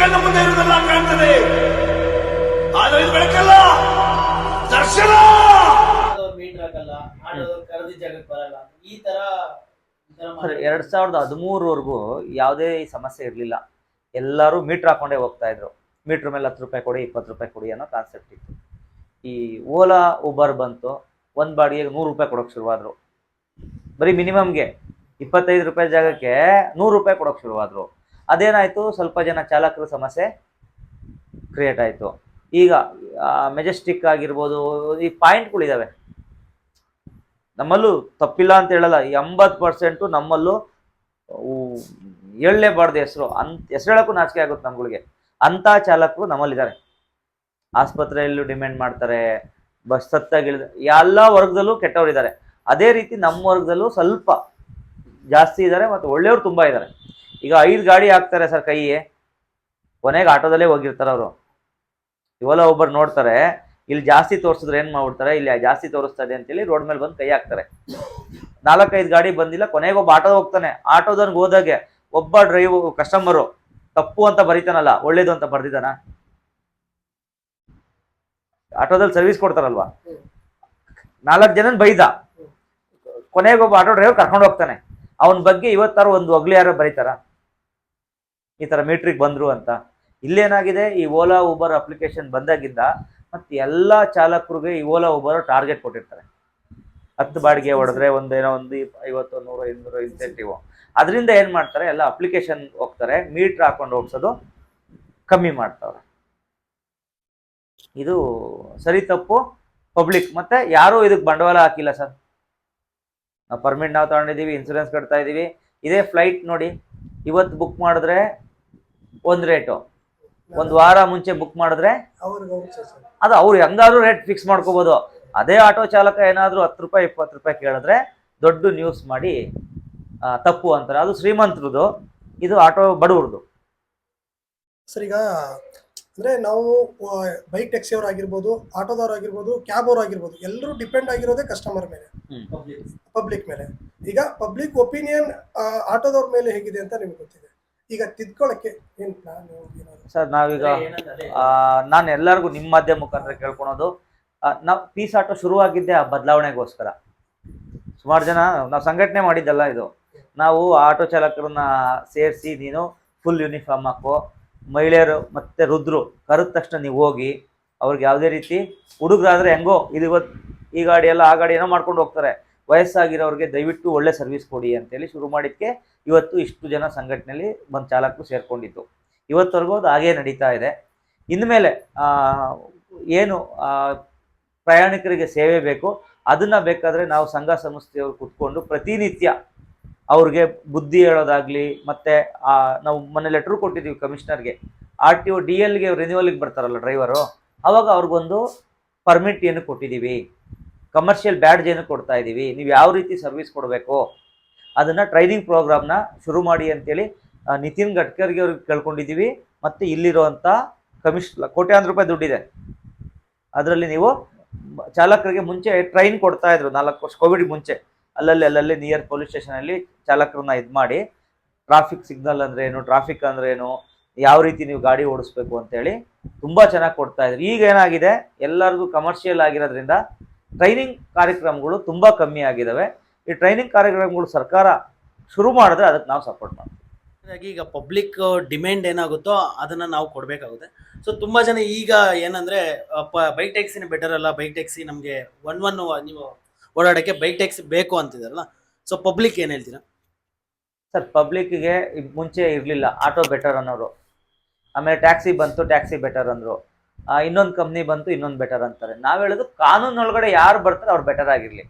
ಕಣ್ಣ ಮುಂದೆ ಇರುವುದೆಲ್ಲ ಕಾಣ್ತದೆ. ಆದ್ರೆ ಇದು ಬೆಳಕಲ್ಲ ದರ್ಶನ! ಆಟೋದವ್ರು ಮೀಟರ್ ಹಾಕಲ್ಲ ಆಟೋದವ್ರು ಕರೆದಿ ಜಾಗಕ್ಕೆ ಬರಲ್ಲ. ಈ ತರ ಈ ತರ ಸರ್ ಮಾಡಿ- ಎರಡ್ ಸಾವಿರದ ಹದಿಮೂರವರೆಗೂ ಯಾವುದೇ ಈ ಸಮಸ್ಯೆ ಇರಲಿಲ್ಲ. ಎಲ್ಲರೂ ಮೀಟ್ರ್ ಹಾಕೊಂಡೇ ಹೋಗ್ತಾ ಇದ್ರು. ಮೀಟ್ರ್ ಮೇಲೆ ಹತ್ತು ರೂಪಾಯಿ ಕೊಡಿ ಇಪ್ಪತ್ತು ರೂಪಾಯಿ ಕೊಡಿ ಅನ್ನೋ ಕಾನ್ಸೆಪ್ಟ್ ಇತ್ತು. ಈ ಓಲಾ ಉಬರ್ ಬಂತು. ಒಂದು ಬಾಡಿಗೆಗೆ ನೂರು ರೂಪಾಯಿ ಕೊಡೋಕೆ ಶುರುವಾದ್ರು. ಬರೀ ಮಿನಿಮಮ್ಗೆ ಇಪ್ಪತ್ತೈದು ರೂಪಾಯಿ ಜಾಗಕ್ಕೆ ನೂರು ರೂಪಾಯಿ ಕೊಡೋಕೆ ಶುರುವಾದ್ರು. ಅದೇನಾಯಿತು? ಸ್ವಲ್ಪ ಜನ ಚಾಲಕರ ಸಮಸ್ಯೆ ಕ್ರಿಯೇಟ್ ಆಯಿತು. ಈಗ ಮೆಜೆಸ್ಟಿಕ್ ಆಗಿರ್ಬೋದು, ಈ ಪಾಯಿಂಟ್ಗಳಿದ್ದಾವೆ ನಮ್ಮಲ್ಲೂ ತಪ್ಪಿಲ್ಲ ಅಂತ ಹೇಳಲ್ಲ. ಎಂಬತ್ತು ಪರ್ಸೆಂಟು ನಮ್ಮಲ್ಲೂ ಹೇಳಲೇಬಾರ್ದು ಹೆಸರು. ಅಂತ ಹೆಸರು ಹೇಳೋಕ್ಕೂ ನಾಚಿಕೆ ಆಗುತ್ತೆ ನಮ್ಗಳಿಗೆ. ಅಂಥ ಚಾಲಕರು ನಮ್ಮಲ್ಲಿದ್ದಾರೆ. ಆಸ್ಪತ್ರೆಯಲ್ಲೂ ಡಿಮ್ಯಾಂಡ್ ಮಾಡ್ತಾರೆ. ಬಸ್ ಸತ್ತಾಗಿಳಿದ ಎಲ್ಲ ವರ್ಗದಲ್ಲೂ ಕೆಟ್ಟವರಿದ್ದಾರೆ. ಅದೇ ರೀತಿ ನಮ್ಮ ವರ್ಗದಲ್ಲೂ ಸ್ವಲ್ಪ ಜಾಸ್ತಿ ಇದ್ದಾರೆ ಮತ್ತು ಒಳ್ಳೆಯವರು ತುಂಬ ಇದ್ದಾರೆ. ಈಗ ಐದು ಗಾಡಿ ಹಾಕ್ತಾರೆ ಸರ್ ಕೈಯೇ ಕೊನೆಗೆ ಆಟೋದಲ್ಲೇ ಹೋಗಿರ್ತಾರೆ ಅವರು. ಇವೆಲ್ಲ ಒಬ್ಬರು ನೋಡ್ತಾರೆ, ಇಲ್ಲಿ ಜಾಸ್ತಿ ತೋರಿಸಿದ್ರೆ ಏನು ಮಾಡ್ಬಿಡ್ತಾರೆ, ಇಲ್ಲಿ ಜಾಸ್ತಿ ತೋರಿಸ್ತಾ ಇದೆ ಅಂತೇಳಿ ರೋಡ್ ಮೇಲೆ ಬಂದು ಕೈ ಹಾಕ್ತಾರೆ. ನಾಲ್ಕೈದು ಗಾಡಿ ಬಂದಿಲ್ಲ, ಕೊನೆಗೆ ಒಬ್ಬ ಆಟೋ ಹೋಗ್ತಾನೆ. ಆಟೋದನ್ಗೆ ಹೋದಾಗೆ ಒಬ್ಬ ಡ್ರೈವ್ ಕಸ್ಟಮರು ತಪ್ಪು ಅಂತ ಬರೀತಾನಲ್ಲ, ಒಳ್ಳೇದು ಅಂತ ಬರ್ದಿದ್ದಾನ. ಆಟೋದಲ್ಲಿ ಸರ್ವಿಸ್ ಕೊಡ್ತಾರಲ್ವಾ? ನಾಲ್ಕು ಜನ ಬೈದ. ಕೊನೆಗೆ ಒಬ್ಬ ಆಟೋ ಡ್ರೈವರ್ ಕರ್ಕೊಂಡು ಹೋಗ್ತಾನೆ. ಅವನ ಬಗ್ಗೆ ಇವತ್ತಾರು ಒಂದು ಒಗ್ಲಿ ಯಾರೋ ಬರೀತಾರ. ಈ ಥರ ಮೀಟ್ರಿಗೆ ಬಂದರು ಅಂತ. ಇಲ್ಲೇನಾಗಿದೆ? ಈ ಓಲಾ ಉಬರ್ ಅಪ್ಲಿಕೇಶನ್ ಬಂದಾಗಿಂದ ಮತ್ತೆ ಎಲ್ಲ ಚಾಲಕರಿಗೆ ಈ ಓಲಾ ಉಬರ್ ಟಾರ್ಗೆಟ್ ಕೊಟ್ಟಿರ್ತಾರೆ. ಹತ್ತು ಬಾಡಿಗೆ ಹೊಡೆದ್ರೆ ಒಂದೇನೋ ಒಂದು ಐವತ್ತು, ನೂರು ಇನ್ನೂರು ಇನ್ಸೆಂಟಿವ್ ಅದರಿಂದ ಏನು ಮಾಡ್ತಾರೆ? ಎಲ್ಲ ಅಪ್ಲಿಕೇಶನ್ ಹೋಗ್ತಾರೆ. ಮೀಟ್ರ್ ಹಾಕೊಂಡು ಹೋಗ್ಸೋದು ಕಮ್ಮಿ ಮಾಡ್ತಾವ್ರೆ. ಇದು ಸರಿ ತಪ್ಪು. ಪಬ್ಲಿಕ್ ಮತ್ತೆ ಯಾರೂ ಇದಕ್ಕೆ ಬಂಡವಾಳ ಹಾಕಿಲ್ಲ ಸರ್. ನಾವು ಪರ್ಮಿಟ್ ನಾವು ತಗೊಂಡಿದ್ದೀವಿ ಇನ್ಸೂರೆನ್ಸ್ ಕಟ್ತಾ ಇದ್ದೀವಿ ಇದೇ ಫ್ಲೈಟ್ ನೋಡಿ. ಇವತ್ತು ಬುಕ್ ಮಾಡಿದ್ರೆ ಒಂದು ರೇಟು ಒಂದು ವಾರ ಮುಂಚೆ ಬುಕ್ ಮಾಡಿದ್ರೆ ಅದು ಅವ್ರು ಹೆಂಗಾದ್ರೂ ರೇಟ್ ಫಿಕ್ಸ್ ಮಾಡ್ಕೋಬೋದು. ಅದೇ ಆಟೋ ಚಾಲಕ ಏನಾದರೂ ಹತ್ತು ರೂಪಾಯಿ ಇಪ್ಪತ್ತು ರೂಪಾಯಿ ಕೇಳಿದ್ರೆ ದೊಡ್ಡ ನ್ಯೂಸ್ ಮಾಡಿ ತಪ್ಪು ಅಂತಾರೆ. ಅದು ಶ್ರೀಮಂತರದು ಇದು ಆಟೋ ಬಡವ್ರದ್ದು ಸರ್ ಈಗ ಅಂದ್ರೆ ನಾವು ಬೈಕ್ ಟ್ಯಾಕ್ಸಿ ಅವ್ರು ಆಗಿರ್ಬೋದು ಆಟೋದವ್ರು ಆಗಿರ್ಬೋದು ಕ್ಯಾಬ್ ಅವ್ರು ಆಗಿರ್ಬೋದು ಎಲ್ಲರೂ ಡಿಪೆಂಡ್ ಆಗಿರೋದೇ ಕಸ್ಟಮರ್ ಮೇಲೆ. ಪಬ್ಲಿಕ್ ಮೇಲೆ. ಈಗ ಪಬ್ಲಿಕ್ ಒಪಿನಿಯನ್ ಆಟೋದವ್ರ ಮೇಲೆ ಹೇಗಿದೆ ಅಂತ ನಿಮ್ಗೆ ಗೊತ್ತಿದೆ. ಈಗ ತಿದ್ಕೊಳ್ಳಕ್ಕೆ ಏನ್ ಪ್ಲಾನ್ ಸರ್ ನಾವೀಗ. ನಾನು ಎಲ್ಲರಿಗೂ ನಿಮ್ಮ ಮಾಧ್ಯಮ ಮುಖಾಂತರ ಕೇಳ್ಕೊಳೋದು. ನಾವು ಪೀಸ್ ಆಟೋ ಶುರುವಾಗಿದ್ದೆ ಆ ಬದಲಾವಣೆಗೋಸ್ಕರ. ಸುಮಾರು ಜನ ನಾವು ಸಂಘಟನೆ ಮಾಡಿದ್ದಲ್ಲ ಇದು. ನಾವು ಆಟೋ ಚಾಲಕರನ್ನ ಸೇರಿಸಿ ನೀನು ಫುಲ್ ಯೂನಿಫಾರ್ಮ್ ಹಾಕೋ. ಮಹಿಳೆಯರು ಮತ್ತೆ ರುದ್ರು ಕರೆದ ತಕ್ಷಣ ನೀವು ಹೋಗಿ ಅವ್ರಿಗೆ ಯಾವುದೇ ರೀತಿ ಹುಡುಗರಾದ್ರೆ ಹೆಂಗೋ ಇದು ಇವತ್ತು ಈ ಗಾಡಿ ಎಲ್ಲ ಆ ಗಾಡಿ ಏನೋ ಮಾಡ್ಕೊಂಡು ಹೋಗ್ತಾರೆ. ವಯಸ್ಸಾಗಿರೋರಿಗೆ ದಯವಿಟ್ಟು ಒಳ್ಳೆ ಸರ್ವಿಸ್ ಕೊಡಿ ಅಂತೇಳಿ ಶುರು ಮಾಡಿದ್ದಕ್ಕೆ ಇವತ್ತು ಇಷ್ಟು ಜನ ಸಂಘಟನೆಯಲ್ಲಿ ಒಂದು ಚಾಲಕರು ಸೇರ್ಕೊಂಡಿದ್ದು. ಇವತ್ತವರೆಗೂ ಅದು ಹಾಗೇ ನಡೀತಾ ಇದೆ. ಇನ್ಮೇಲೆ ಏನು ಪ್ರಯಾಣಿಕರಿಗೆ ಸೇವೆ ಬೇಕು, ಅದನ್ನು ಬೇಕಾದರೆ ನಾವು ಸಂಘ ಸಂಸ್ಥೆಯವರು ಕುತ್ಕೊಂಡು ಪ್ರತಿನಿತ್ಯ ಅವ್ರಿಗೆ ಬುದ್ಧಿ ಹೇಳೋದಾಗಲಿ, ಮತ್ತು ನಾವು ಮೊನ್ನೆ ಲೆಟ್ರ್ ಕೊಟ್ಟಿದ್ದೀವಿ ಕಮಿಷನರ್ಗೆ ಆರ್ ಟಿ ಒ ಡಿ ಎಲ್ಗೆ ರಿನ್ಯೂವಲ್ಗೆ ಬರ್ತಾರಲ್ಲ ಡ್ರೈವರು ಅವಾಗ ಅವ್ರಿಗೊಂದು ಪರ್ಮಿಟ್ ಏನು ಕೊಟ್ಟಿದ್ದೀವಿ. ಕಮರ್ಷಿಯಲ್ ಬ್ಯಾಡ್ಜ್ ಏನು ಕೊಡ್ತಾ ಇದ್ದೀವಿ ನೀವು ಯಾವ ರೀತಿ ಸರ್ವಿಸ್ ಕೊಡಬೇಕು? ಅದನ್ನು ಟ್ರೈನಿಂಗ್ ಪ್ರೋಗ್ರಾಮ್ನ ಶುರು ಮಾಡಿ ಅಂತೇಳಿ ನಿತಿನ್ ಗಡ್ಕರ್ಗೆ ಅವ್ರಿಗೆ ಕೇಳ್ಕೊಂಡಿದ್ದೀವಿ ಮತ್ತು ಇಲ್ಲಿರುವಂಥ ಕಮಿಷ್ ಕೋಟ್ಯಾಂತರ ರೂಪಾಯಿ ದುಡ್ಡಿದೆ. ಅದರಲ್ಲಿ ನೀವು ಚಾಲಕರಿಗೆ ಮುಂಚೆ ಟ್ರೈನ್ ಕೊಡ್ತಾ ಇದ್ರು. ನಾಲ್ಕು ವರ್ಷ ಕೋವಿಡ್ ಮುಂಚೆ. ಅಲ್ಲಲ್ಲಿ ಅಲ್ಲಲ್ಲಿ ನಿಯರ್ ಪೊಲೀಸ್ ಸ್ಟೇಷನಲ್ಲಿ ಚಾಲಕರನ್ನ ಇದು ಮಾಡಿ ಟ್ರಾಫಿಕ್ ಸಿಗ್ನಲ್ ಅಂದ್ರೆ ಏನು ಟ್ರಾಫಿಕ್ ಅಂದ್ರೆ ಏನು, ಯಾವ ರೀತಿ ನೀವು ಗಾಡಿ ಓಡಿಸ್ಬೇಕು ಅಂತೇಳಿ ತುಂಬ ಚೆನ್ನಾಗಿ ಕೊಡ್ತಾ ಇದ್ರು. ಈಗ ಏನಾಗಿದೆ? ಎಲ್ಲರಿಗೂ ಕಮರ್ಷಿಯಲ್ ಆಗಿರೋದ್ರಿಂದ ಟ್ರೈನಿಂಗ್ ಕಾರ್ಯಕ್ರಮಗಳು ತುಂಬ ಕಮ್ಮಿ ಆಗಿದ್ದಾವೆ ಈ ಟ್ರೈನಿಂಗ್ ಕಾರ್ಯಕ್ರಮಗಳು ಸರ್ಕಾರ ಶುರು ಮಾಡಿದ್ರೆ ಅದಕ್ಕೆ ನಾವು ಸಪೋರ್ಟ್ ಮಾಡ್ತೀವಿ. ಹಾಗಾಗಿ ಈಗ ಪಬ್ಲಿಕ್ ಡಿಮ್ಯಾಂಡ್ ಏನಾಗುತ್ತೋ ಅದನ್ನು ನಾವು ಕೊಡಬೇಕಾಗುತ್ತೆ. ಸೊ ತುಂಬ ಜನ ಈಗ ಏನಂದ್ರೆ ಬೈಕ್ ಟ್ಯಾಕ್ಸಿನೇ ಬೆಟರ್ ಅಲ್ಲ ಬೈಕ್ ಟ್ಯಾಕ್ಸಿ ನಮಗೆ ಒನ್ ಒನ್ ನೀವು ಓಡಾಡೋಕ್ಕೆ ಬೈಕ್ ಟ್ಯಾಕ್ಸಿ ಬೇಕು ಅಂತಿದ್ದಾರಲ್ಲ. ಸೊ ಪಬ್ಲಿಕ್ ಏನು ಹೇಳ್ತೀರಾ? ಸರ್ ಪಬ್ಲಿಕ್ಕಿಗೆ ಮುಂಚೆ ಇರಲಿಲ್ಲ ಆಟೋ ಬೆಟರ್ ಅನ್ನೋರು. ಆಮೇಲೆ ಟ್ಯಾಕ್ಸಿ ಬಂತು ಟ್ಯಾಕ್ಸಿ ಬೆಟರ್ ಅಂದರು. ಇನ್ನೊಂದು ಕಂಪ್ನಿ ಬಂತು, ಇನ್ನೊಂದು ಬೆಟರ್ ಅಂತಾರೆ. ನಾವು ಹೇಳೋದು ಕಾನೂನೊಳಗಡೆ ಯಾರು ಬರ್ತಾರೆ ಅವ್ರು ಬೆಟರ್ ಆಗಿರಲಿ.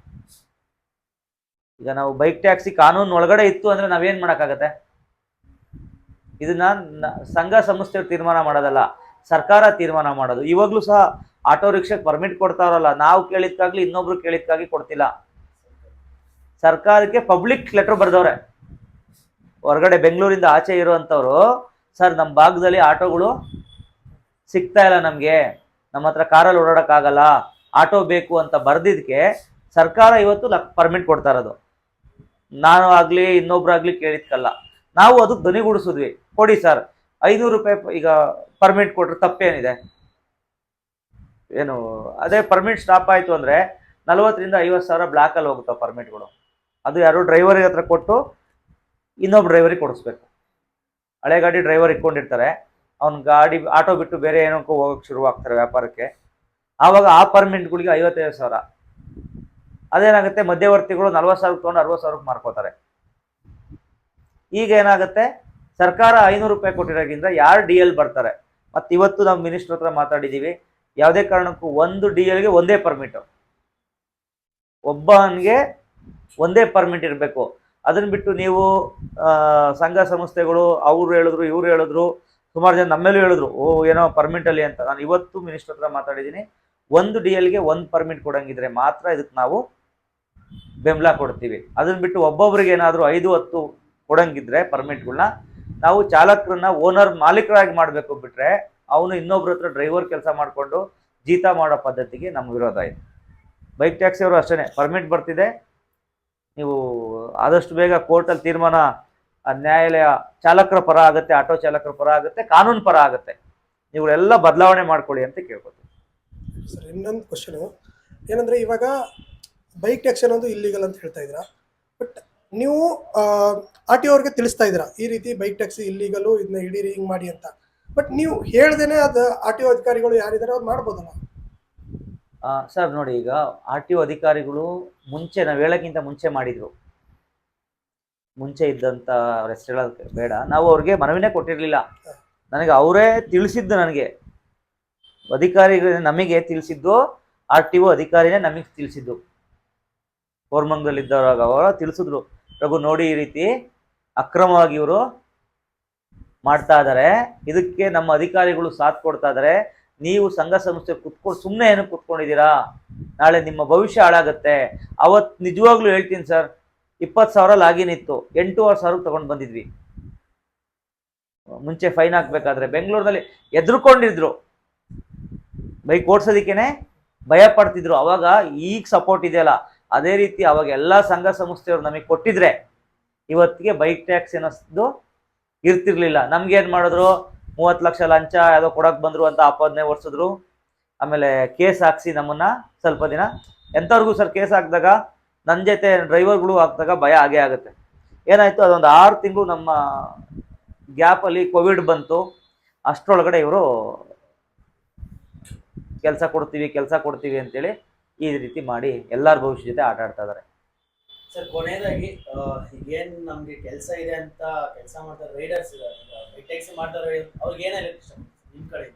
ಈಗ ನಾವು ಬೈಕ್ ಟ್ಯಾಕ್ಸಿ ಕಾನೂನು ಒಳಗಡೆ ಇತ್ತು ಅಂದರೆ ನಾವೇನು ಮಾಡೋಕ್ಕಾಗತ್ತೆ? ಇದನ್ನ ಸಂಘ ಸಂಸ್ಥೆಯವ್ರು ತೀರ್ಮಾನ ಮಾಡೋದಲ್ಲ, ಸರ್ಕಾರ ತೀರ್ಮಾನ ಮಾಡೋದು. ಇವಾಗ್ಲೂ ಸಹ ಆಟೋ ರಿಕ್ಷಾಗೆ ಪರ್ಮಿಟ್ ಕೊಡ್ತಾರಲ್ಲ ನಾವು ಕೇಳಿದ್ಕಾಗ್ಲಿ ಇನ್ನೊಬ್ರು ಕೇಳಿದ್ಕಾಗಿ ಕೊಡ್ತಿಲ್ಲ. ಸರ್ಕಾರಕ್ಕೆ ಪಬ್ಲಿಕ್ ಲೆಟರ್ ಬರ್ದವ್ರೆ. ಹೊರಗಡೆ ಬೆಂಗಳೂರಿಂದ ಆಚೆ ಇರುವಂಥವ್ರು, ಸರ್ ನಮ್ಮ ಭಾಗದಲ್ಲಿ ಆಟೋಗಳು ಸಿಗ್ತಾ ಇಲ್ಲ ನಮಗೆ. ನಮ್ಮ ಹತ್ರ ಕಾರಲ್ಲಿ ಓಡಾಡೋಕ್ಕಾಗಲ್ಲ. ಆಟೋ ಬೇಕು ಅಂತ ಬರ್ದಿದ್ದಕ್ಕೆ ಸರ್ಕಾರ ಇವತ್ತು ಪರ್ಮಿಟ್ ಕೊಡ್ತಾ ಇರೋದು. ನಾನು ಆಗಲಿ ಇನ್ನೊಬ್ರಾಗ್ಲಿ ಕೇಳಿದ್ಕಲ್ಲ. ನಾವು ಅದು ಧ್ವನಿಗೂಡಿಸಿದ್ವಿ. ಕೊಡಿ ಸರ್ ಐನೂರು ರೂಪಾಯಿ ಈಗ ಪರ್ಮಿಟ್ ಕೊಟ್ರೆ ತಪ್ಪೇನಿದೆ? ಏನು, ಅದೇ ಪರ್ಮಿಟ್ ಸ್ಟಾಪ್ ಆಯಿತು ಅಂದರೆ ನಲ್ವತ್ತರಿಂದ ಐವತ್ತು ಸಾವಿರ ಬ್ಲ್ಯಾಕಲ್ಲಿ ಹೋಗುತ್ತೆ ಪರ್ಮಿಟ್ಗಳು ಅದು ಯಾರು ಡ್ರೈವರಿಗೆ ಹತ್ರ ಕೊಟ್ಟು ಇನ್ನೊಬ್ಬ ಡ್ರೈವರಿಗೆ ಕೊಡಿಸ್ಬೇಕು. ಹಳೆ ಗಾಡಿ ಡ್ರೈವರ್ ಇಟ್ಕೊಂಡಿರ್ತಾರೆ. ಅವ್ನ ಗಾಡಿ ಆಟೋ ಬಿಟ್ಟು ಬೇರೆ ಏನಕ್ಕೂ ಹೋಗೋಕೆ ಶುರುವಾಗ್ತಾರೆ ವ್ಯಾಪಾರಕ್ಕೆ. ಆವಾಗ ಆ ಪರ್ಮಿಂಟ್ಗಳಿಗೆ ಐವತ್ತೈದು ಸಾವಿರ. ಅದೇನಾಗುತ್ತೆ? ಮಧ್ಯವರ್ತಿಗಳು ನಲ್ವತ್ತು ಸಾವಿರ ತೊಗೊಂಡು ಅರವತ್ತು ಸಾವಿರಕ್ಕೆ ಮಾರ್ಕೋತಾರೆ. ಈಗ ಏನಾಗುತ್ತೆ? ಸರ್ಕಾರ ಐನೂರು ರೂಪಾಯಿ ಕೊಟ್ಟಿರೋದ್ರಿಂದ ಯಾರು ಡಿ ಎಲ್ ಬರ್ತಾರೆ? ಮತ್ತು ಇವತ್ತು ನಾವು ಮಿನಿಸ್ಟ್ರ್ ಹತ್ರ ಮಾತಾಡಿದ್ದೀವಿ ಯಾವುದೇ ಕಾರಣಕ್ಕೂ ಒಂದು ಡಿ ಎಲ್ಗೆ ಒಂದೇ ಪರ್ಮಿಟು ಒಬ್ಬನಿಗೆ ಒಂದೇ ಪರ್ಮಿಟ್ ಇರಬೇಕು. ಅದನ್ನು ಬಿಟ್ಟು ನೀವು ಸಂಘ ಸಂಸ್ಥೆಗಳು, ಅವರು ಹೇಳಿದ್ರು, ಇವ್ರು ಹೇಳಿದ್ರು ಸುಮಾರು ಜನ ನಮ್ಮೇಲೂ ಹೇಳಿದ್ರು, ಓ, ಏನೋ ಪರ್ಮಿಟ್ ಅಲ್ಲಿ ಅಂತ. ನಾನು ಇವತ್ತು ಮಿನಿಸ್ಟರ್ ಹತ್ರ ಮಾತಾಡಿದ್ದೀನಿ. ಒಂದು ಡಿ ಎಲ್ಗೆ ಒಂದು ಪರ್ಮಿಟ್ ಕೊಡಂಗಿದ್ರೆ ಮಾತ್ರ ಇದಕ್ಕೆ ನಾವು ಬೆಂಬಲ ಕೊಡ್ತೀವಿ. ಅದನ್ನ ಬಿಟ್ಟು ಒಬ್ಬೊಬ್ರಿಗೆ ಏನಾದರೂ ಐದು ಹತ್ತು ಕೊಡಂಗಿದ್ರೆ ಪರ್ಮಿಟ್ಗಳನ್ನ ನಾವು ಚಾಲಕರನ್ನ ಓನರ್ ಮಾಲೀಕರಾಗಿ ಮಾಡಬೇಕು ಬಿಟ್ರೆ ಅವನು ಇನ್ನೊಬ್ರ ಹತ್ರ ಡ್ರೈವರ್ ಕೆಲಸ ಮಾಡಿಕೊಂಡು ಜೀತ ಮಾಡೋ ಪದ್ಧತಿಗೆ ನಮ್ಮ ವಿರೋಧ ಇದೆ. ಬೈಕ್ ಟ್ಯಾಕ್ಸಿ ಅವರು ಅಷ್ಟೇ ಪರ್ಮಿಟ್ ಬರ್ತಿದೆ. ನೀವು ಆದಷ್ಟು ಬೇಗ ಕೋರ್ಟಲ್ಲಿ ತೀರ್ಮಾನ ನ್ಯಾಯಾಲಯ ಚಾಲಕರ ಪರ ಆಗುತ್ತೆ ಆಟೋ ಚಾಲಕರ ಪರ ಆಗುತ್ತೆ ಕಾನೂನು ಪರ ಆಗುತ್ತೆ. ನೀವುಗಳೆಲ್ಲ ಬದಲಾವಣೆ ಮಾಡ್ಕೊಳ್ಳಿ ಅಂತ ಕೇಳ್ಕೊತೀನಿ. ಸರ್ ಇನ್ನೊಂದು ಕ್ವಶನು ಏನಂದ್ರೆ ಇವಾಗ ಬೈಕ್ ಟ್ಯಾಕ್ಸಿ ಅನ್ನೋದು ಇಲ್ಲಿಗಲ್ ಅಂತ ಹೇಳ್ತಾ ಇದ್ದೀರಾ? ಬಟ್ ನೀವು ಆರ್ ಟಿ ಅವ್ರಿಗೆ ತಿಳಿಸ್ತಾ ಇದ್ದೀರಾ? ಈ ರೀತಿ ಬೈಕ್ ಟ್ಯಾಕ್ಸಿ ಇಲ್ಲಿಗಲು ಇದನ್ನ ಹಿಡೀರಿ ಹಿಂಗೆ ಮಾಡಿ ಅಂತ. ಬಟ್ ನೀವು ಹೇಳ್ದೇನೆ ಅದು ಆರ್ ಟಿ ಒ ಅಧಿಕಾರಿಗಳು ಯಾರಿದ್ದಾರೆ ಅವ್ರು ಮಾಡ್ಬೋದಲ್ಲ? ಸರ್ ನೋಡಿ ಈಗ ಆರ್ ಟಿ ಒ ಅಧಿಕಾರಿಗಳು ಮುಂಚೆ ನಾವು ಹೇಳೋಕ್ಕಿಂತ ಮುಂಚೆ ಮಾಡಿದ್ರು. ಮುಂಚೆ ಇದ್ದಂಥ ಹೇಳೋದಕ್ಕೆ ಬೇಡ. ನಾವು ಅವ್ರಿಗೆ ಮನವಿನೇ ಕೊಟ್ಟಿರಲಿಲ್ಲ. ನನಗೆ ಅವರೇ ತಿಳಿಸಿದ್ದು ನನಗೆ. ಅಧಿಕಾರಿಗಳು ನಮಗೆ ತಿಳಿಸಿದ್ದು, ಆರ್ ಟಿ ಒ ಅಧಿಕಾರಿನೇ ನಮಗೆ ತಿಳಿಸಿದ್ದು. ಕೋರ್ಮಂಗಲಲ್ಲಿದ್ದವಾಗ ಅವರು ತಿಳಿಸಿದ್ರು. ರಘು, ನೋಡಿ ಈ ರೀತಿ ಅಕ್ರಮವಾಗಿ ಇವರು ಮಾಡ್ತಾ ಇದ್ದಾರೆ ಇದಕ್ಕೆ ನಮ್ಮ ಅಧಿಕಾರಿಗಳು ಸಾಥ್ ಕೊಡ್ತಾ ಇದ್ದಾರೆ ನೀವು ಸಂಘ ಸಂಸ್ಥೆ ಕುತ್ಕೊಂಡು ಸುಮ್ಮನೆ ಏನು ಕುತ್ಕೊಂಡಿದ್ದೀರಾ? ನಾಳೆ ನಿಮ್ಮ ಭವಿಷ್ಯ ಹಾಳಾಗುತ್ತೆ. ಅವತ್ತು ನಿಜವಾಗ್ಲೂ ಹೇಳ್ತೀನಿ ಸರ್ ಇಪ್ಪತ್ತು ಸಾವಿರ ಲಾಗಿನ್ ಇತ್ತು ಎಂಟೂವರೆ ಸಾವಿರಕ್ಕೆ ತೊಗೊಂಡು ಬಂದಿದ್ವಿ. ಮುಂಚೆ ಫೈನ್ ಹಾಕ್ಬೇಕಾದ್ರೆ ಬೆಂಗಳೂರಿನಲ್ಲಿ ಎದುರುಕೊಂಡಿದ್ರು. ಬೈಕ್ ಓಡಿಸೋದಿಕ್ಕೇನೆ ಭಯ ಪಡ್ತಿದ್ರು. ಅವಾಗ ಈಗ ಸಪೋರ್ಟ್ ಇದೆಯಲ್ಲ, ಅದೇ ರೀತಿ ಅವಾಗ ಎಲ್ಲ ಸಂಘ ಸಂಸ್ಥೆಯವರು ನಮಗೆ ಕೊಟ್ಟಿದ್ರೆ ಇವತ್ತಿಗೆ ಬೈಕ್ ಟ್ಯಾಕ್ಸ್ ಏನೋದು ಇರ್ತಿರ್ಲಿಲ್ಲ. ನಮ್ಗೆ ಏನ್ ಮಾಡಿದ್ರು? ಮೂವತ್ತು ಲಕ್ಷ ಲಂಚ ಯಾವುದೋ ಕೊಡಕ್ ಬಂದ್ರು ಅಂತ ಆಪಾದನೆ ಓಡಿಸಿದ್ರು. ಆಮೇಲೆ ಕೇಸ್ ಹಾಕ್ಸಿ ನಮ್ಮನ್ನ ಸ್ವಲ್ಪ ದಿನ. ಎಂಥವ್ರಿಗೂ ಸರ್ ಕೇಸ್ ಹಾಕಿದಾಗ ನನ್ನ ಜೊತೆ ಡ್ರೈವರ್ಗಳು ಹಾಕ್ದಾಗ ಭಯ ಆಗೇ ಆಗುತ್ತೆ. ಏನಾಯ್ತು ಅದೊಂದು ಆರು ತಿಂಗಳು ನಮ್ಮ ಗ್ಯಾಪಲ್ಲಿ ಕೋವಿಡ್ ಬಂತು. ಅಷ್ಟರೊಳಗಡೆ ಇವರು ಕೆಲಸ ಕೊಡ್ತೀವಿ ಕೆಲಸ ಕೊಡ್ತೀವಿ ಅಂತೇಳಿ ಈ ರೀತಿ ಮಾಡಿ ಎಲ್ಲರ ಭವಿಷ್ಯ ಜೊತೆ ಆಟ ಆಡ್ತಾ ಇದ್ದಾರೆ ಸರ್ ಕೊನೆಯದಾಗಿ ಏನು ನಮ್ಗೆ ಕೆಲಸ ಇದೆ ಅಂತ ಕೆಲಸ ಮಾಡ್ತಾರೆ ರೈಡರ್ಸ್ ಇದ್ದಾರೆ ಮಾಡ್ತಾರೆ ಅವ್ರಿಗೆ ಏನೇ ಹೇಳಕ್ ಇಷ್ಟ? ನಿಮ್ ಕಡೆ?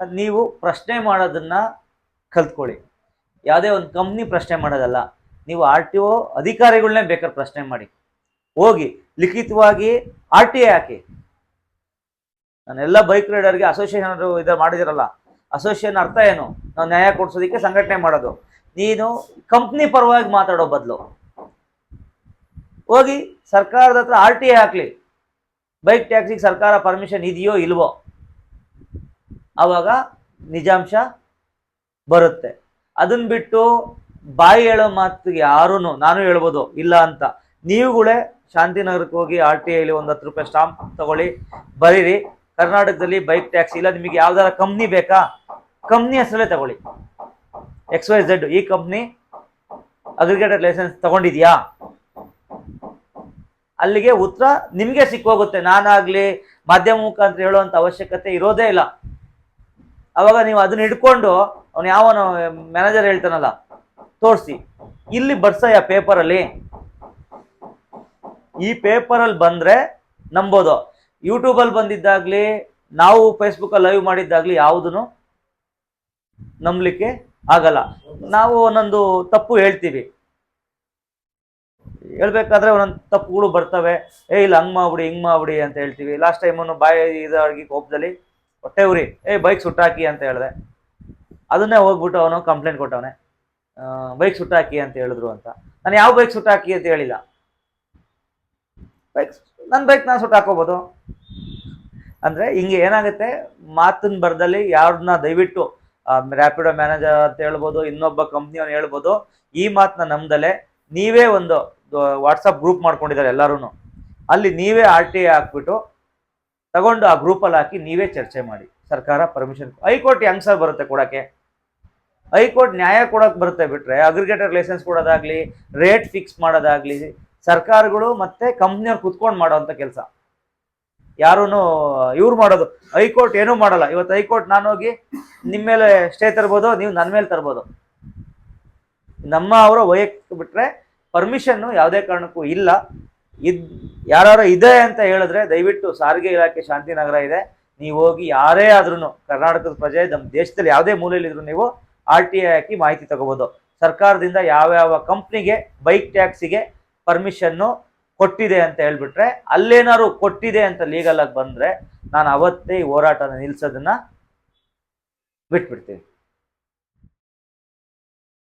ಅದು ನೀವು ಪ್ರಶ್ನೆ ಮಾಡೋದನ್ನ ಕಲ್ತ್ಕೊಳ್ಳಿ. ಯಾವುದೇ ಒಂದು ಕಂಪ್ನಿ ಪ್ರಶ್ನೆ ಮಾಡೋದಲ್ಲ ನೀವು ಆರ್ ಟಿ ಒ ಅಧಿಕಾರಿಗಳನ್ನೇ ಬೇಕಾದ್ರೆ ಪ್ರಶ್ನೆ ಮಾಡಿ. ಹೋಗಿ, ಲಿಖಿತವಾಗಿ ಆರ್ ಟಿ ಎ ಹಾಕಿ. ನಾನೆಲ್ಲ ಬೈಕ್ ರೈಡರ್ಗೆ ಅಸೋಸಿಯೇಷನ್ ಇದು ಮಾಡಿದಿರಲ್ಲ ಅಸೋಸಿಯೇಷನ್ ಅರ್ಥ ಏನು? ನಾವು ನ್ಯಾಯ ಕೊಡಿಸೋದಕ್ಕೆ ಸಂಘಟನೆ ಮಾಡೋದು. ನೀನು ಕಂಪ್ನಿ ಪರವಾಗಿ ಮಾತಾಡೋ ಬದಲು. ಹೋಗಿ, ಸರ್ಕಾರದ ಹತ್ರ ಆರ್ ಟಿ ಎ ಹಾಕ್ಲಿ. ಬೈಕ್ ಟ್ಯಾಕ್ಸಿಗೆ ಸರ್ಕಾರ ಪರ್ಮಿಷನ್ ಇದೆಯೋ ಇಲ್ವೋ? ಆವಾಗ ನಿಜಾಂಶ ಬರುತ್ತೆ. ಅದನ್ನ ಬಿಟ್ಟು ಬಾಯಿ ಹೇಳೋ ಮಾತಿಗೆ ಯಾರೂ ನಾನು ಹೇಳ್ಬೋದು ಇಲ್ಲ ಅಂತ. ನೀವುಗಳೇ ಶಾಂತಿನಗರಕ್ಕೆ ಹೋಗಿ ಆರ್ ಟಿ ಐಲಿ ಒಂದು ಹತ್ತು ರೂಪಾಯಿ ಸ್ಟಾಂಪ್ ತಗೊಳ್ಳಿ, ಬರೀರಿ. ಕರ್ನಾಟಕದಲ್ಲಿ ಬೈಕ್ ಟ್ಯಾಕ್ಸ್ ಇಲ್ಲ ನಿಮಗೆ ಯಾವ್ದಾರ ಕಂಪ್ನಿ ಬೇಕಾ ಕಂಪ್ನಿ ಹೆಸರಲ್ಲೇ ತಗೊಳ್ಳಿ. ಎಕ್ಸ್ ವೈ ಝೆಡ್ ಈ ಕಂಪ್ನಿ ಅಗ್ರಿಗೇಟೆಡ್ ಲೈಸೆನ್ಸ್ ತಗೊಂಡಿದ್ಯಾ? ಅಲ್ಲಿಗೆ ಉತ್ತರ ನಿಮಗೆ ಸಿಕ್ಕೋಗುತ್ತೆ. ನಾನಾಗಲಿ ಮಾಧ್ಯಮ ಮುಖಾಂತರ ಹೇಳುವಂತ ಅವಶ್ಯಕತೆ ಇರೋದೇ ಇಲ್ಲ. ಅವಾಗ ನೀವು ಅದನ್ನ ಹಿಡ್ಕೊಂಡು, ಅವ್ನು ಯಾವನು ಮ್ಯಾನೇಜರ್ ಹೇಳ್ತಾನಲ್ಲ ತೋರಿಸಿ. ಇಲ್ಲಿ ಬರ್ಸಯ್ಯ ಪೇಪರಲ್ಲಿ ಈ ಪೇಪರಲ್ಲಿ ಬಂದ್ರೆ ನಂಬೋದು. ಯೂಟ್ಯೂಬಲ್ಲಿ ಬಂದಿದ್ದಾಗ್ಲಿ, ನಾವು ಫೇಸ್ಬುಕ್ಕಲ್ಲಿ ಲೈವ್ ಮಾಡಿದ್ದಾಗಲಿ ಯಾವುದನ್ನು ನಂಬಲಿಕ್ಕೆ ಆಗಲ್ಲ. ನಾವು ಒಂದೊಂದು ತಪ್ಪು ಹೇಳ್ತೀವಿ. ಹೇಳ್ಬೇಕಾದ್ರೆ ಒಂದೊಂದು ತಪ್ಪುಗಳು ಬರ್ತವೆ. ಏ, ಇಲ್ಲ, ಹಂಗ್ ಮಾಡ್ಬಿಡಿ, ಹಿಂಗ್ ಮಾಡ್ಬಿಡಿ ಅಂತ ಹೇಳ್ತೀವಿ. ಲಾಸ್ಟ್ ಟೈಮನ್ನು ಬಾಯಿ ಇದಾಗಿ ಕೋಪದಲ್ಲಿ, ಹೊಟ್ಟೆ ಉರಿ, ಏ ಬೈಕ್ ಸುಟ್ಟಾಕಿ ಅಂತ ಹೇಳಿದೆ. ಅದನ್ನೇ ಹೋಗ್ಬಿಟ್ಟು ಅವನು ಕಂಪ್ಲೇಂಟ್ ಕೊಟ್ಟವನೆ. ಬೈಕ್ ಸುಟ್ಟಾಕಿ ಅಂತ ಹೇಳಿದ್ರು ಅಂತ. ನಾನು ಯಾವ ಬೈಕ್ ಸುಟ್ಟಾಕಿ ಅಂತ ಹೇಳಿಲ್ಲ. ಬೈಕ್ ನನ್ನ ಬೈಕ್ ನಾನು ಸುಟ್ಟಾಕೋಬೋದು ಅಂದರೆ ಹಿಂಗೆ ಏನಾಗುತ್ತೆ, ಮಾತಿನ ಬರದಲ್ಲಿ ಯಾರನ್ನ ದಯವಿಟ್ಟು ರ್ಯಾಪಿಡೋ ಮ್ಯಾನೇಜರ್ ಅಂತ ಹೇಳ್ಬೋದು, ಇನ್ನೊಬ್ಬ ಕಂಪ್ನಿಯವನು ಹೇಳ್ಬೋದು, ಈ ಮಾತನ್ನ ನಮ್ದಲ್ಲೇ ನೀವೇ ಒಂದು ವಾಟ್ಸಪ್ ಗ್ರೂಪ್ ಮಾಡ್ಕೊಂಡಿದ್ದಾರೆ ಎಲ್ಲರೂ ಅಲ್ಲಿ ನೀವೇ ಆರ್ ಟಿ ಐ ಹಾಕ್ಬಿಟ್ಟು ತಗೊಂಡು ಆ ಗ್ರೂಪಲ್ಲಿ ಹಾಕಿ ನೀವೇ ಚರ್ಚೆ ಮಾಡಿ. ಸರ್ಕಾರ ಪರ್ಮಿಷನ್ ಹೈಕೋರ್ಟ್ ಹೆಂಗ್ ಸರ್ ಬರುತ್ತೆ ಕೊಡಕ್ಕೆ. ಹೈಕೋರ್ಟ್ ನ್ಯಾಯ ಕೊಡಕ್ ಬರುತ್ತೆ ಬಿಟ್ರೆ ಅಗ್ರಿಗೇಟರ್ ಲೈಸೆನ್ಸ್ ಕೊಡೋದಾಗ್ಲಿ ರೇಟ್ ಫಿಕ್ಸ್ ಮಾಡೋದಾಗ್ಲಿ, ಸರ್ಕಾರಗಳು ಮತ್ತೆ ಕಂಪ್ನಿಯವ್ರು ಕುತ್ಕೊಂಡು ಮಾಡೋವಂಥ ಕೆಲಸ. ಯಾರೂ ಇವ್ರು ಮಾಡೋದು, ಹೈಕೋರ್ಟ್ ಏನೂ ಮಾಡಲ್ಲ. ಇವತ್ತು ಹೈಕೋರ್ಟ್ ನಾನು ಹೋಗಿ ನಿಮ್ಮ ಮೇಲೆ ಸ್ಟೇ ತರ್ಬೋದು, ನೀವು ನನ್ನ ಮೇಲೆ ತರ್ಬೋದು. ನಮ್ಮ ಅವರ ವೈಯಕ್ತಿಕ ಬಿಟ್ರೆ ಪರ್ಮಿಷನ್ನು ಯಾವುದೇ ಕಾರಣಕ್ಕೂ ಇಲ್ಲ. ಇದ್ ಯಾರು ಇದೆ ಅಂತ ಹೇಳಿದ್ರೆ ದಯವಿಟ್ಟು ಸಾರಿಗೆ ಇಲಾಖೆ ಶಾಂತಿನಗರ ಇದೆ. ನೀವು ಹೋಗಿ ಯಾರೇ ಆದ್ರೂ ಕರ್ನಾಟಕದ ಪ್ರಜೆ, ನಮ್ಮ ದೇಶದಲ್ಲಿ ಯಾವುದೇ ಮೂಲೆಯಲ್ಲಿದ್ರು ನೀವು ಆರ್ ಟಿ ಐ ಹಾಕಿ ಮಾಹಿತಿ ತಗೋಬೋದು. ಸರ್ಕಾರದಿಂದ ಯಾವ್ಯಾವ ಕಂಪ್ನಿಗೆ ಬೈಕ್ ಟ್ಯಾಕ್ಸಿಗೆ ಪರ್ಮಿಷನ್ನು ಕೊಟ್ಟಿದೆ ಅಂತ ಹೇಳ್ಬಿಟ್ರೆ ಅಲ್ಲೇನಾದ್ರು ಕೊಟ್ಟಿದೆ ಅಂತ ಲೀಗಲ್ ಆಗಿ ಬಂದ್ರೆ ನಾನು ಅವತ್ತೇ ಹೋರಾಟನ ನಿಲ್ಸೋದನ್ನ ಬಿಟ್ಬಿಡ್ತೀನಿ.